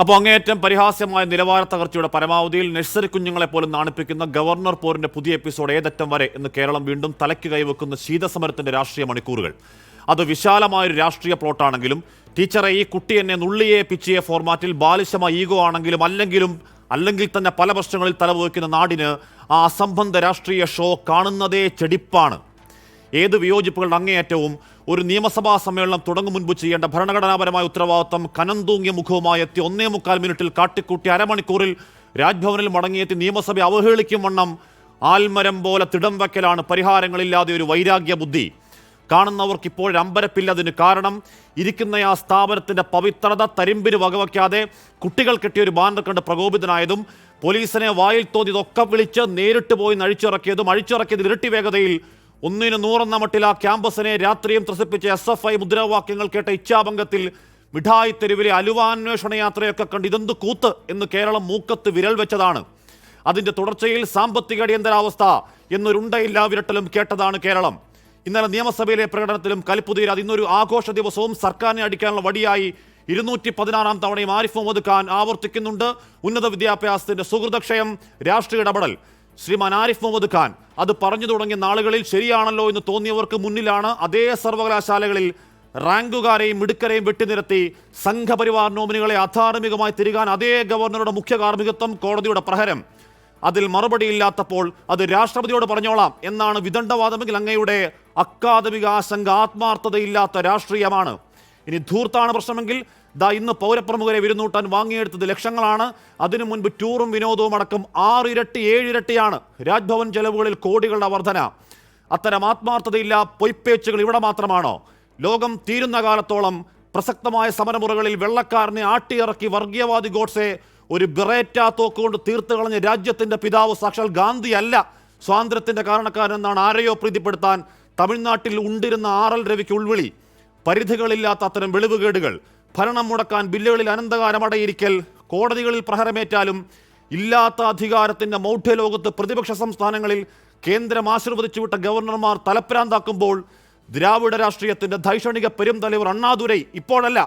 അപ്പോൾ അങ്ങേയറ്റം പരിഹാസ്യമായ നിലവാര തകർച്ചയുടെ പരമാവധിയിൽ നഴ്സറി കുഞ്ഞുങ്ങളെ പോലും നാണിപ്പിക്കുന്ന ഗവർണർ പോരിന്റെ പുതിയ എപ്പിസോഡ് ഏതറ്റം വരെ എന്ന് കേരളം വീണ്ടും തലയ്ക്ക് കൈവെക്കുന്ന ശീതസമരത്തിന്റെ രാഷ്ട്രീയ മണിക്കൂറുകൾ. അത് വിശാലമായൊരു രാഷ്ട്രീയ പ്ലോട്ടാണെങ്കിലും ടീച്ചറെ ഈ കുട്ടി എന്നെ നുള്ളിയെ പിച്ചിയെ ഫോർമാറ്റിൽ ബാലിശമായ ഈഗോ ആണെങ്കിലും അല്ലെങ്കിലും അല്ലെങ്കിൽ തന്നെ പല പ്രശ്നങ്ങളിൽ തലവുവയ്ക്കുന്ന നാടിന് ആ അസംബന്ധ രാഷ്ട്രീയ ഷോ കാണുന്നതേ ചെടിപ്പാണ്. ഏത് വിയോജിപ്പുകളുടെ അങ്ങേയറ്റവും ഒരു നിയമസഭാ സമ്മേളനം തുടങ്ങും മുൻപ് ചെയ്യേണ്ട ഭരണഘടനാപരമായ ഉത്തരവാദിത്വം കനം തൂങ്ങിയ മുഖവുമായി എത്തി ഒന്നേ മുക്കാൽ മിനിറ്റിൽ കാട്ടിക്കൂട്ടി അരമണിക്കൂറിൽ രാജ്ഭവനിൽ മടങ്ങിയെത്തി നിയമസഭ അവഹേളിക്കും വണ്ണം ആൽമരം പോലെ തിടം വയ്ക്കലാണ് പരിഹാരങ്ങളില്ലാതെ ഒരു വൈരാഗ്യ ബുദ്ധി. കാണുന്നവർക്ക് ഇപ്പോൾ അമ്പരപ്പില്ലതിന് കാരണം ഇരിക്കുന്ന ആ സ്ഥാപനത്തിന്റെ പവിത്രത തരിമ്പിന് വകവയ്ക്കാതെ കുട്ടികൾ കെട്ടിയ ഒരു ബാനർ കണ്ട് പ്രകോപിതനായതും പോലീസിനെ വായിൽ തോന്നിയതൊക്കെ വിളിച്ച് നേരിട്ട് പോയി അഴിച്ചിറക്കിയതും അഴിച്ചിറക്കിയത് ഇരട്ടി വേഗതയിൽ ഒന്നിന് നൂറെന്ന മട്ടിൽ ആ ക്യാമ്പസിനെ രാത്രിയും ത്രസിപ്പിച്ച എസ് എഫ് ഐ മുദ്രാവാക്യങ്ങൾ കേട്ട ഇച്ഛാഭംഗത്തിൽ മിഠായി തെരുവിലെ അലുവാന്വേഷണ യാത്രയൊക്കെ കണ്ട് ഇതെന്ത് കൂത്ത് എന്ന് കേരളം മൂക്കത്ത് വിരൽ വെച്ചതാണ്. അതിന്റെ തുടർച്ചയിൽ സാമ്പത്തിക അടിയന്തരാവസ്ഥ എന്നൊരുണ്ടയില്ലാ വിരട്ടലും കേട്ടതാണ് കേരളം. ഇന്നലെ നിയമസഭയിലെ പ്രകടനത്തിലും കലിപ്പുതിയിൽ ഇന്നൊരു ആഘോഷ ദിവസവും സർക്കാരിനെ അടിക്കാനുള്ള വടിയായി ഇരുന്നൂറ്റി പതിനാറാം തവണയും ആരിഫ് മുഹമ്മദ് ഖാൻ ആവർത്തിക്കുന്നുണ്ട്. ഉന്നത വിദ്യാഭ്യാസത്തിന്റെ സുഹൃതക്ഷയം രാഷ്ട്രീയ ഇടപെടൽ. ശ്രീമാൻ ആരിഫ് മുഹമ്മദ് ഖാൻ അത് പറഞ്ഞു തുടങ്ങിയ നാളുകളിൽ ശരിയാണല്ലോ എന്ന് തോന്നിയവർക്ക് മുന്നിലാണ് അതേ സർവകലാശാലകളിൽ റാങ്കുകാരെയും മിടുക്കരെയും വെട്ടിനിരത്തി സംഘപരിവാർ നോമിനികളെ അധാർമികമായി തിരികാൻ അതേ ഗവർണറുടെ മുഖ്യ കാർമ്മികത്വം കോടതിയുടെ പ്രഹരം. അതിൽ മറുപടിയില്ലാത്തപ്പോൾ അത് രാഷ്ട്രപതിയോട് പറഞ്ഞോളാം എന്നാണ് വിദണ്ഡവാദമെങ്കിൽ അങ്ങയുടെ അക്കാദമിക ആശങ്ക ആത്മാർത്ഥതയില്ലാത്ത രാഷ്ട്രീയമാണ്. ഇനി ധൂർത്താണ് പ്രശ്നമെങ്കിൽ ദാ ഇന്ന് പൗരപ്രമുഖരെ വിരുന്നൂട്ടാൻ വാങ്ങിയെടുത്തത് ലക്ഷങ്ങളാണ്. അതിനു മുൻപ് ടൂറും വിനോദവും അടക്കം ആറിരട്ടി ഏഴിരട്ടിയാണ് രാജ്ഭവൻ ചെലവുകളിൽ കോടികളുടെ വർധന. അത്തരം ആത്മാർത്ഥതയില്ല പൊയ്പേച്ചുകൾ ഇവിടെ മാത്രമാണോ? ലോകം തീരുന്ന കാലത്തോളം പ്രസക്തമായ സമരമുറകളിൽ വെള്ളക്കാരനെ ആട്ടിയിറക്കി വർഗീയവാദി ഗോഡ്സെ ഒരു ബിറേറ്റ തോക്കുകൊണ്ട് തീർത്ത് കളഞ്ഞ രാജ്യത്തിന്റെ പിതാവ് സാക്ഷാൽ ഗാന്ധിയല്ല സ്വാതന്ത്ര്യത്തിന്റെ കാരണക്കാരനെന്നാണ് ആരെയോ പ്രീതിപ്പെടുത്താൻ തമിഴ്നാട്ടിൽ ഉണ്ടിരുന്ന ആർ എൽ രവിക്ക് ഉൾവിളി. പരിധികളില്ലാത്ത അത്തരം വെളിവുകേടുകൾ ഭരണം മുടക്കാൻ ബില്ലുകളിൽ അനന്തകാലം അടയിരിക്കൽ കോടതികളിൽ പ്രഹരമേറ്റാലും ഇല്ലാത്ത അധികാരത്തിന്റെ മൗഢ്യലോകത്ത് പ്രതിപക്ഷ സംസ്ഥാനങ്ങളിൽ കേന്ദ്രം ആശീർവദിച്ചു വിട്ട ഗവർണർമാർ തലപ്രാന്താക്കുമ്പോൾ ദ്രാവിഡ രാഷ്ട്രീയത്തിന്റെ ധൈഷണിക പെരുംതലവർ അണ്ണാദുരൈ ഇപ്പോഴല്ല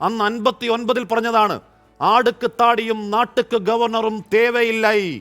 അന്ന് അൻപത്തി ഒൻപതിൽ പറഞ്ഞതാണ് ആടുക്ക് താടിയും നാട്ടുക്ക് ഗവർണറും തേവയില്ലായി.